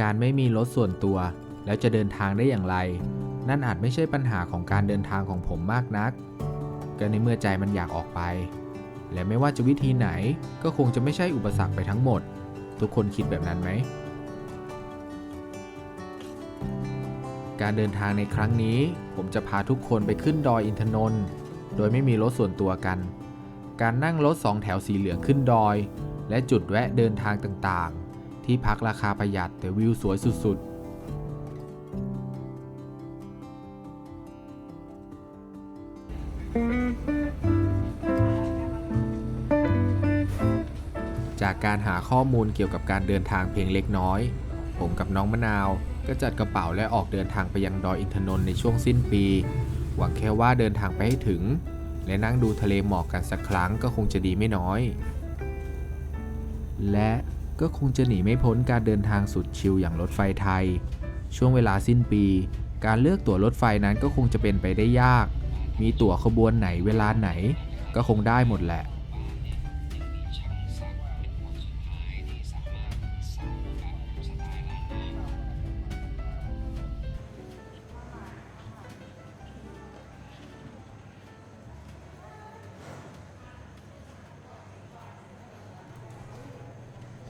การไม่มีรถส่วนตัว แล้วจะเดินทางได้อย่างไร นั่นอาจไม่ใช่ปัญหาของการเดินทางของผมมากนัก ก็ในเมื่อใจมันอยากออกไป และไม่ว่าจะวิธีไหนก็คงจะไม่ใช่อุปสรรคไปทั้งหมด ทุกคนคิดแบบนั้นไหม การเดินทางในครั้งนี้ ผมจะพาทุกคนไปขึ้นดอยอินทนนท์โดยไม่มีรถส่วนตัวกัน การนั่งรถสองแถวสีเหลืองขึ้นดอย และจุดแวะเดินทางต่างๆ ที่พักราคาประหยัดแต่วิวสวยสุด ๆจากการหาข้อมูลเกี่ยวกับการเดินทางเพียงเล็กน้อย ผมกับน้องมะนาวก็จัดกระเป๋าและออกเดินทางไปยังดอยอินทนนท์ในช่วงสิ้นปี หวังแค่ว่าเดินทางไปให้ถึง และนั่งดูทะเลหมอกกันสักครั้งก็คงจะดีไม่น้อย และ ก็คงจะหนีไม่พ้นการเดินทางสุดชิลอย่างรถไฟไทย ช่วงเวลาสิ้นปี การเลือกตั๋วรถไฟนั้นก็คงจะเป็นไปได้ยาก มีตั๋วขบวนไหนเวลาไหน ก็คงได้หมดแหละ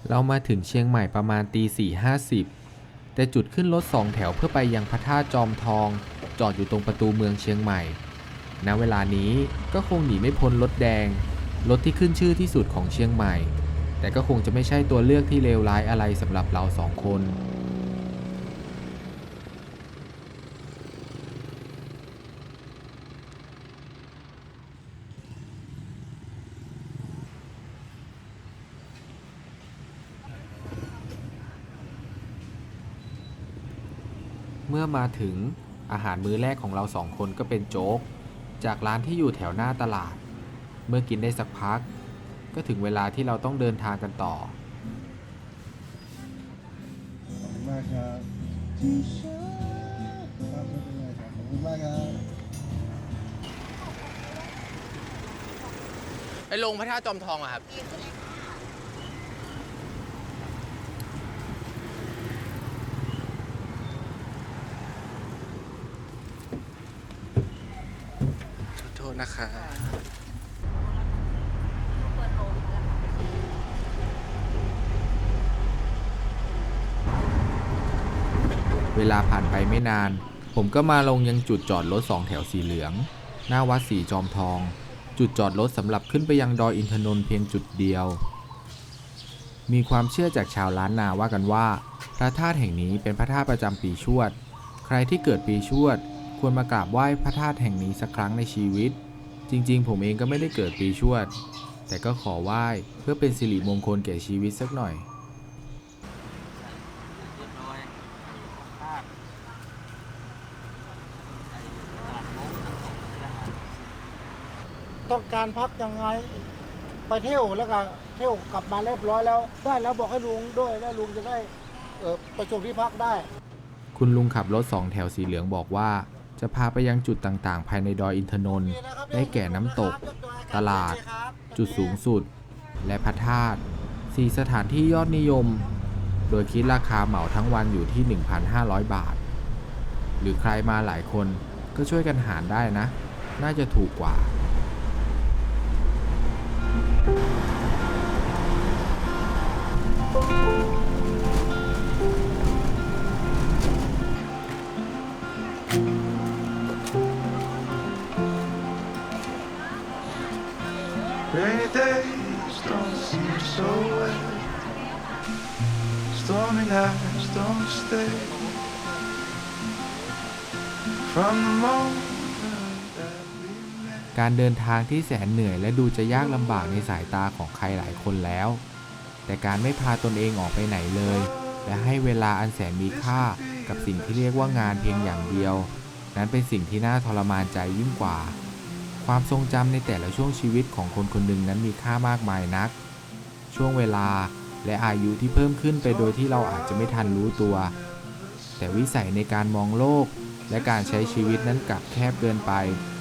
เรามาถึงเชียงใหม่ประมาณตีสี่ห้าสิบแต่จุดขึ้นรถสองแถวเพื่อไปยังพระธาตุจอมทอง จอดอยู่ตรงประตูเมืองเชียงใหม่ ณ เวลานี้ก็คงหนีไม่พ้นรถแดง รถที่ขึ้นชื่อที่สุดของเชียงใหม่ แต่ก็คงจะไม่ใช่ตัวเลือกที่เลวร้ายอะไรสำหรับเราสองคน เมื่อมาถึงอาหารมื้อแรกของเราสองคนก็เป็นโจ๊ก จากร้านที่อยู่แถวหน้าตลาด เมื่อกินได้สักพัก ก็ถึงเวลาที่เราต้องเดินทางกันต่อ ขอบคุณมากครับครับไม่เป็นไรครับขอบคุณมากครับไปลงพระธาตุจอมทองอะครับโทษ นะคะ เวลาผ่านไปไม่นาน ผมก็มาลงยังจุดจอดรถสองแถวสีเหลือง หน้าวัดสีจอมทอง จุดจอดรถสำหรับขึ้นไปยังดอยอินทนนท์เพียงจุดเดียว มีความเชื่อจากชาวล้านนาว่ากันว่า พระธาตุแห่งนี้เป็นพระธาตุประจำปีชวด ใครที่เกิดปีชวดควรมากราบไหว้พระธาตุแห่งนี้สักครั้งในชีวิต จริงๆ ผมเองก็ไม่ได้เกิดปีชวด แต่ก็ขอไหว้เพื่อเป็นสิริมงคลแก่ชีวิตสักหน่อย ต้องการพักยังไง ไปเที่ยวแล้วก็เที่ยวกลับมาเรียบร้อยแล้ว ได้แล้วบอกให้ลุงด้วยแล้วลุงจะได้เออไปชมที่พักได้ คุณลุงขับรถสองแถวสีเหลืองบอกว่า จะพาไปยังจุดต่างๆ ภายในดอยอินทนนท์ได้แก่น้ำตก ตลาด จุดสูงสุด และพระธาตุสี่สถานที่ยอดนิยม โดยคิดราคาเหมาทั้งวันอยู่ที่ 1,500 บาท หรือใครมาหลายคนก็ช่วยกันหารได้นะ น่าจะถูกกว่า Stormy nights don't stay. From the moment การเดินทางที่แสนเหนื่อยและดูจะยากลำบากในสายตาของใครหลายคนแล้ว แต่การไม่พาตนเองออกไปไหนเลย และให้เวลาอันแสนมีค่ากับสิ่งที่เรียกว่างานเพียงอย่างเดียว นั้นเป็นสิ่งที่น่าทรมานใจยิ่งกว่า ความทรงจำในแต่ละช่วงชีวิตของคนคนหนึ่งนั้นมีค่ามากมายนัก ช่วงเวลา และอายุที่เพิ่มขึ้นไปโดยที่เราอาจจะไม่ทันรู้ตัว แต่วิสัยในการมองโลก และการใช้ชีวิตนั้นกลับแคบเกินไป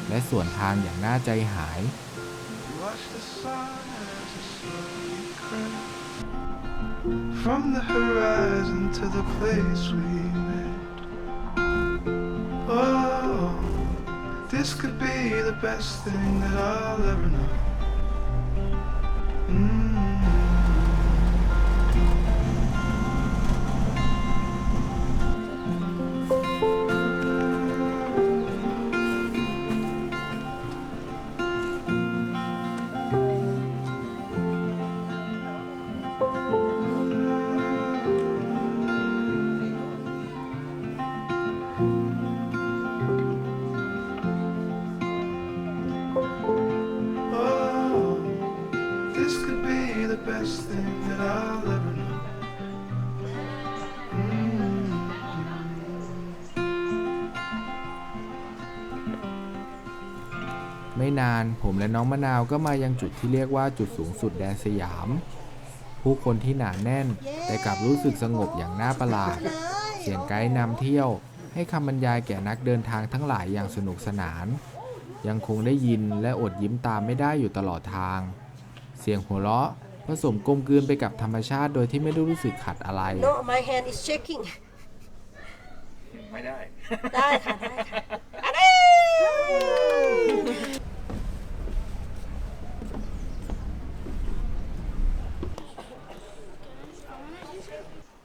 และส่วนทางอย่างน่าใจหาย this could be the best thing that I'll ever know. Mm. าน ผมและน้องมะนาวก็มายังจุดที่เรียกว่าจุดสูงสุดแดนสยาม ผู้คนที่หนาแน่น แต่กลับรู้สึกสงบอย่างน่าประหลาด เสียงไกด์นำเที่ยว ให้คำบรรยายแก่นักเดินทางทั้งหลายอย่างสนุกสนาน ยังคงได้ยินและอดยิ้มตามไม่ได้อยู่ตลอดทาง เสียงหัวเราะผสมกลมกลืนไปกับธรรมชาติโดยที่ไม่ได้รู้สึกขัดอะไร No my hand is shaking ไม่ได้ ได้ค่ะได้ค่ะ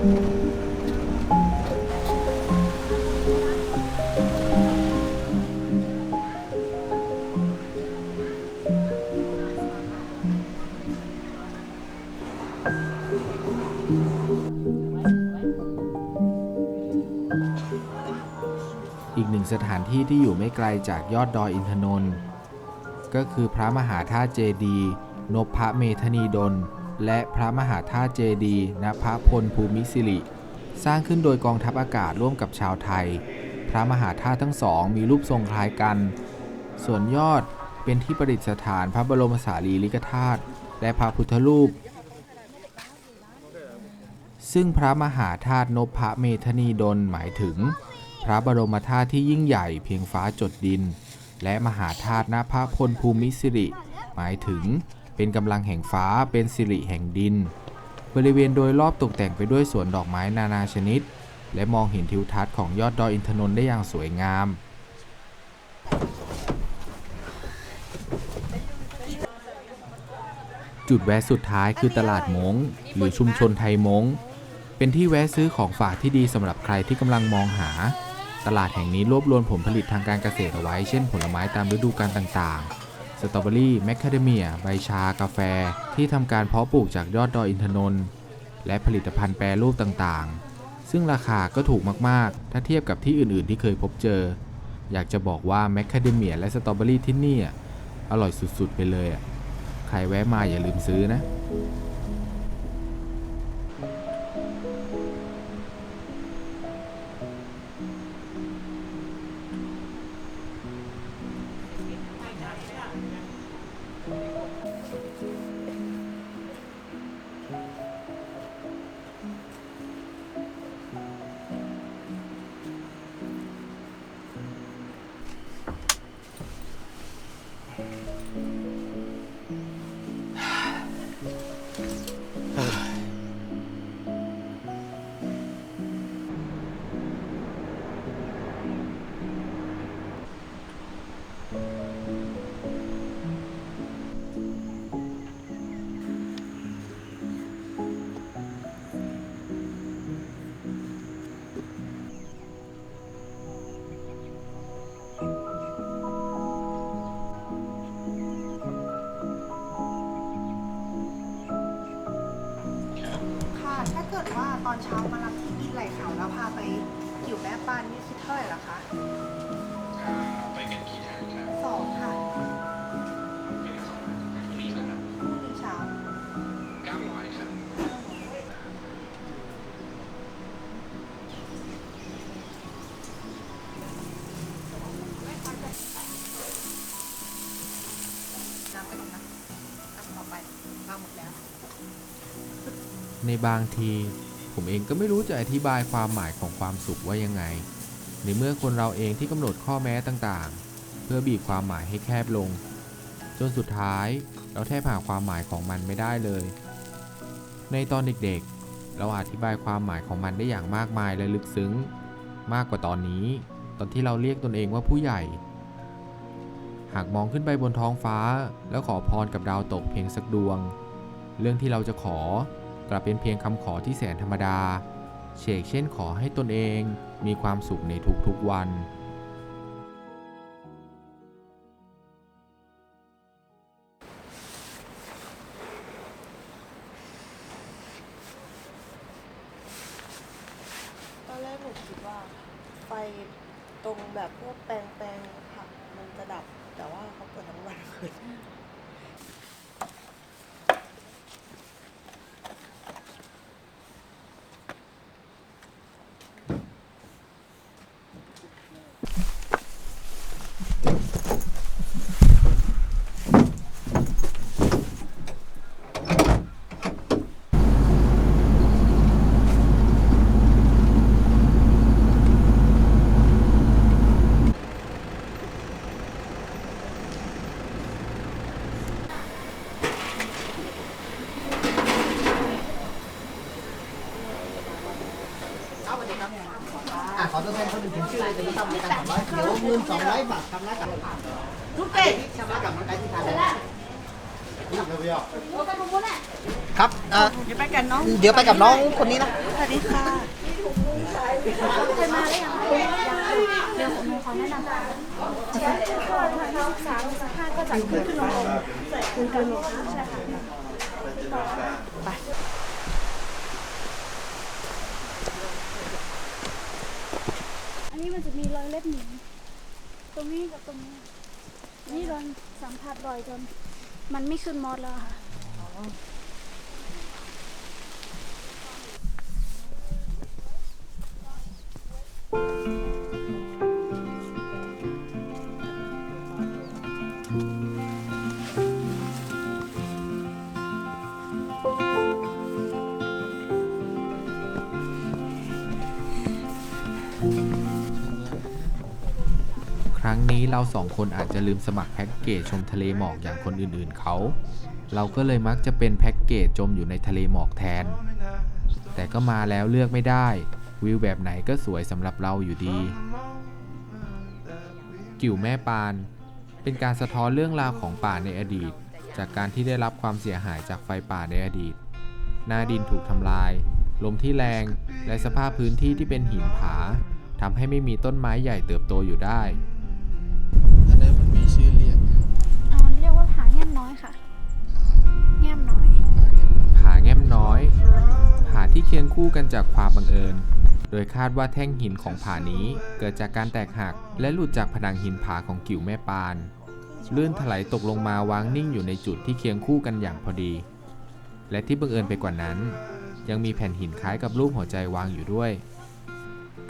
อีกหนึ่งสถานที่ที่อยู่ไม่ไกลจากยอดดอยอินทนนท์ก็คือพระมหาธาตุเจดีย์นพพระเมธนีดล และพระมหาธาตุเจดีณพระพลภูมิสิริ สร้างขึ้นโดยกองทัพอากาศร่วมกับชาวไทย พระมหาธาตุทั้งสองมีรูปทรงคล้ายกัน ส่วนยอดเป็นที่ประดิษฐานพระบรมสารีริกธาตุและพระพุทธรูป ซึ่งพระมหาธาตุนพพระเมธนีดลหมายถึง พระบรมธาตุที่ยิ่งใหญ่เพียงฟ้าจดดิน และมหาธาตุณพระพลภูมิสิริ หมายถึง เป็นกำลังแห่งฟ้า เป็นสิริแห่งดิน บริเวณโดยรอบตกแต่งไปด้วยสวนดอกไม้นานาชนิด และมองเห็นทิวทัศน์ของยอดดอยอินทนนท์ได้อย่างสวยงาม จุดแวะสุดท้ายคือตลาดมงหรือชุมชนไทยมงเป็นที่แวะซื้อของฝากที่ดีสำหรับใครที่กำลังมองหาตลาดแห่งนี้รวบรวมผลผลิตทางการเกษตรเอาไว้ เช่นผลไม้ตามฤดูกาลต่างๆ สตรอเบอรี่แมคคาเดเมีย ใบชากาแฟ ที่ทำการเพาะปลูกจากยอดดอยอินทนนท์และผลิตภัณฑ์แปรรูปต่างๆ ซึ่งราคาก็ถูกมากๆ ถ้าเทียบกับที่อื่นๆ ที่เคยพบเจอ อยากจะบอกว่าแมคคาเดเมียและสตรอเบอรี่ที่นี่อร่อยสุดๆ ไปเลยอะใครแวะมาอย่าลืมซื้อนะ ถ้าเกิดว่าตอนเช้ามารับที่กินไหล่เขาแล้วพาไปอยู่แม่ปานนี่คิดเท่าไหร่ล่ะคะ ไปกันกี่ท่านครับ สองค่ะ บางที ผมเองก็ไม่รู้จะอธิบายความหมายของความสุขว่ายังไง ในเมื่อคนเราเองที่กำหนดข้อแม้ต่างๆ เพื่อบีบความหมายให้แคบลง จนสุดท้ายเราแทบหาความหมายของมันไม่ได้เลย ในตอนเด็กๆ เราอธิบายความหมายของมันได้อย่างมากมายและลึกซึ้ง มากกว่าตอนนี้ ตอนที่เราเรียกตนเองว่าผู้ใหญ่ หากมองขึ้นไปบนท้องฟ้า แล้วขอพรกับดาวตกเพียงสักดวง เรื่องที่เราจะขอ กลับเป็นเพียงคำขอที่แสนธรรมดา เชกเช่นขอให้ตนเองมีความสุขในทุกๆวัน ตอนแรกหนูคิดว่า ไฟตรงแบบพวกแปลงแปลงผักมันจะดับ แต่ว่าเขาเปิดทั้งวันเลย อะขอตัวแทนคนอื่นถึงชื่อ เลยจะมีทำในการสองร้อยเดี๋ยวเงินสองร้อยบาททำร้ายกับทุกเด็กชำระกับน้องไก่ที่ทานครับเอ่อเดี๋ยวไปกันน้องเดี๋ยวไปกับน้องคนนี้นะสวัสดีค่ะเคยมาหรือยังเดี๋ยวหนูขอแนะนำเดี๋ยวก่อนวันที่สิบสามสิบห้าก็จัดขึ้นลงคือการลงใช่ค่ะอัน นี้มันจะมีรอยเล็บหมีตรงนี้กับตรงนี้ นี่รอยสัมผัสรอยจน มันไม่ขึ้นมอดแล้วค่ะ เราสองคนอาจจะลืมสมัครแพ็กเกจชมทะเลหมอกอย่างคนอื่นๆเขา เราก็เลยมักจะเป็นแพ็กเกจจมอยู่ในทะเลหมอกแทน แต่ก็มาแล้วเลือกไม่ได้ วิวแบบไหนก็สวยสำหรับเราอยู่ดี กิ่วแม่ปาน เป็นการสะท้อนเรื่องราวของป่าในอดีต จากการที่ได้รับความเสียหายจากไฟป่าในอดีต หน้าดินถูกทำลาย ลมที่แรง และสภาพพื้นที่ที่เป็นหินผาทำให้ไม่มีต้นไม้ใหญ่เติบโตอยู่ได้ น้อยค่ะ แง้มน้อย ผาแง้มน้อย ผาที่เคียงคู่กันจากความบังเอิญ โดยคาดว่าแท่งหินของผานี้เกิดจากการแตกหัก และหลุดจากผนังหินผาของกิ่วแม่ปาน ลื่นถลายตกลงมาวางนิ่งอยู่ในจุดที่เคียงคู่กันอย่างพอดี และที่บังเอิญไปกว่านั้น ยังมีแผ่นหินคล้ายกับรูปหัวใจวางอยู่ด้วย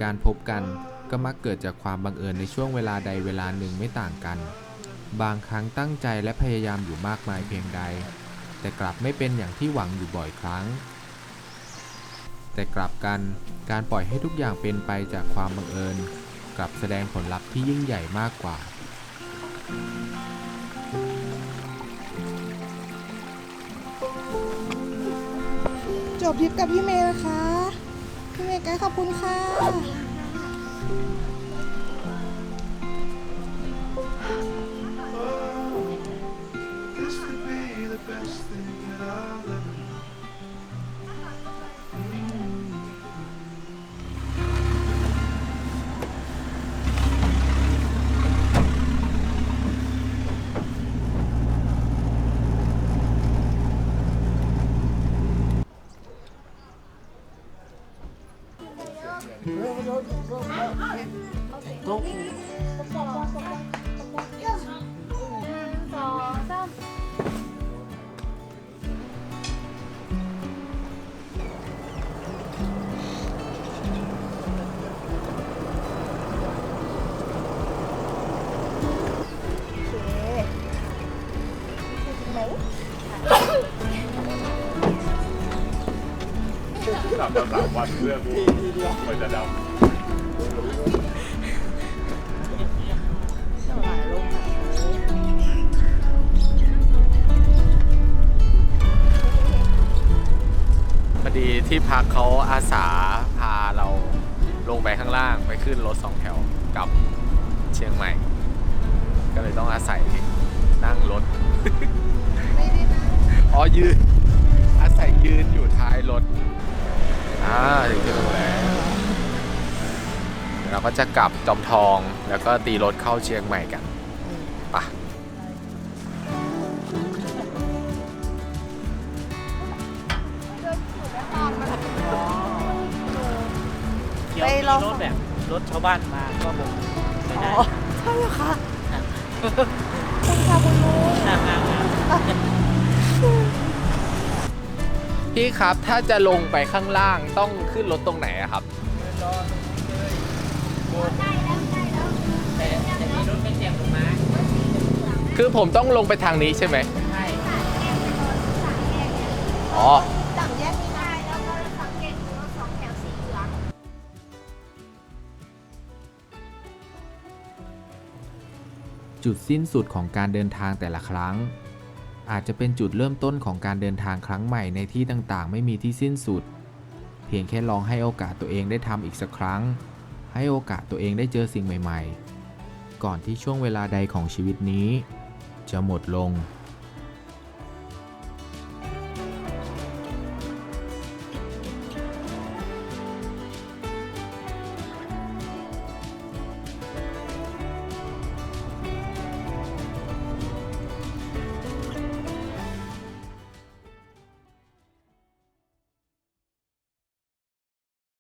การพบกันก็มักเกิดจากความบังเอิญในช่วงเวลาใดเวลาหนึ่งไม่ต่างกัน บางครั้งตั้งใจและพยายามอยู่มากมายเพียงใด แต่กลับไม่เป็นอย่างที่หวังอยู่บ่อยครั้ง แต่กลับกันการปล่อยให้ทุกอย่างเป็นไปจากความบังเอิญ กลับแสดงผลลัพธ์ที่ยิ่งใหญ่มากกว่า จบทริปกับพี่เมย์นะคะ พี่เมย์ไกด์ขอบคุณค่ะ best thing that I'll ever do. ขับมาสามวันเพื่อกูมันจะดำพอดีที่พักเขาอาสาพาเราลงไปข้างล่างไปขึ้นรถสองแถวกลับเชียงใหม่ ก็เลยต้องอาศัยนั่งรถ อ๋อยืน อาศัยยืนอยู่ท้ายรถ อ่าถึงที่โรงแรมเดี๋ยวเราก็จะกลับจอมทองแล้วก็ตีรถเข้าเชียงใหม่กันไปะเดี๋ยวมีรถแบบรถชาวบ้านมาก็บอกไม่อ๋ได้อใช่เหรอคะคุณค่ะคุณลุง พี่ครับถ้าจะลงไปข้างล่างต้องขึ้นรถตรงไหนอะครับคือผมต้องลงไปทางนี้ใช่ไหมใช่อ๋อสั่งแยกนี้ได้แล้วก็สังเกตรถสองแถวสีเหลืองจุดสิ้นสุดของการเดินทางแต่ละครั้ง อาจจะเป็นจุดเริ่มต้นของการเดินทางครั้งใหม่ในที่ต่างๆ ไม่มีที่สิ้นสุด เพียงแค่ลองให้โอกาสตัวเองได้ทำอีกสักครั้ง ให้โอกาสตัวเองได้เจอสิ่งใหม่ ๆ ก่อนที่ช่วงเวลาใดของชีวิตนี้ จะหมดลง